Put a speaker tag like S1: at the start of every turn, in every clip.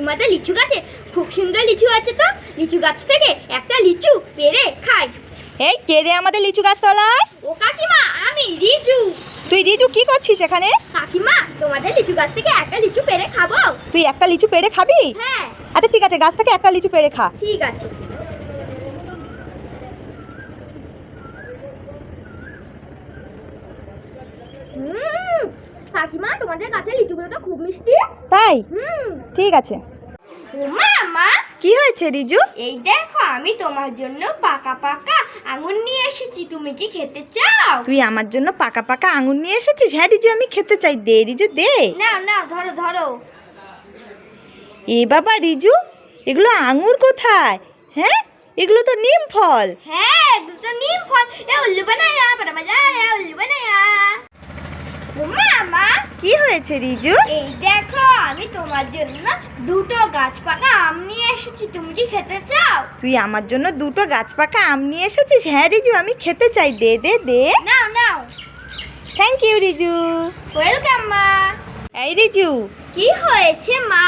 S1: কাকিমাদের লিচু গাছে খুব সুন্দর লিচু আছে তো? লিচু গাছ থেকে একটা লিচু পেরে খাই।
S2: এই কে রে আমাদের লিচু গাছ তলায়
S1: ও কাকিমা আমি রিজু।
S2: তুই রিজু কি করছিস এখানে?
S1: কাকিমা তোমাদের লিচু গাছ থেকে একটা লিচু পেরে খাব।
S2: তুই একটা লিচু পেরে খাবি?
S1: হ্যাঁ।
S2: আচ্ছা ঠিক আছে গাছ থেকে একটা লিচু পেরে খা।
S1: ঠিক আছে হুম কাকিমা তোমাদের গাছের লিচুগুলো তো খুব মিষ্টি।
S2: তাই? ঠিক আছে।
S1: মা
S2: কি হয়েছে রিজু?
S1: এই দেখো আমি তোমার জন্য পাকা পাকা আঙুর নিয়ে এসেছি। তুমি কি খেতে চাও?
S2: তুই আমার জন্য পাকা পাকা আঙুর নিয়ে এসেছিস? হ্যাঁ রিজু আমি খেতে চাই। দে রিজু দে।
S1: না না ধরো ধরো।
S2: এ বাবা রিজু এগুলো আঙুর কোথায়? হ্যাঁ এগুলো তো নিম ফল।
S1: হ্যাঁ এগুলো তো নিম ফল। এ উল্লু বানায়া বড় মজা আয়া উল্লু বানায়া মা মা
S2: কি হয়েছে রিজু?
S1: এই দেখো আমি তোমার জন্য দুটো গাছ পাকা আম নিয়ে এসেছি। তুমি কি খেতে চাও?
S2: তুই আমার জন্য দুটো গাছ পাকা আম নিয়ে এসেছিস? হ্যাঁ রিজু আমি খেতে চাই। দে দে দে।
S1: নাও নাও।
S2: Thank you Riju.
S1: ওয়েলকাম মা।
S2: এই রিজু।
S1: কি হয়েছে মা?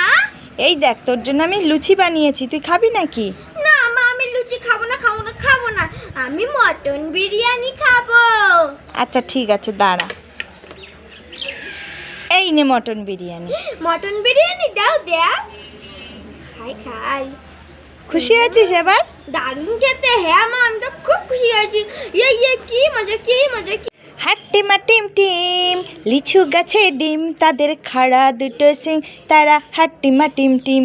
S2: এই দেখ তোর জন্য আমি লুচি বানিয়েছি। তুই খাবি নাকি?
S1: না মা আমি লুচি খাব না খাব না খাব না। আমি মটন বিরিয়ানি খাব।
S2: আচ্ছা ঠিক আছে দাঁড়া। এই নে মটন বিরিয়ানি।
S1: মটন বিরিয়ানি দাও দাও খাই খাই।
S2: খুশি হয়েছিস এবার?
S1: দারুণ খেতে হ্যাঁ মা আমি তো খুব খুশি হয়েছি। ইয়ে ইয়ে কি মজা কি মজা কি
S2: হাট্টিমা টিম টিম লিচু গাছে ডিম তাদের খাড়া দুটো সিং তারা হাট্টিমা টিম টিম।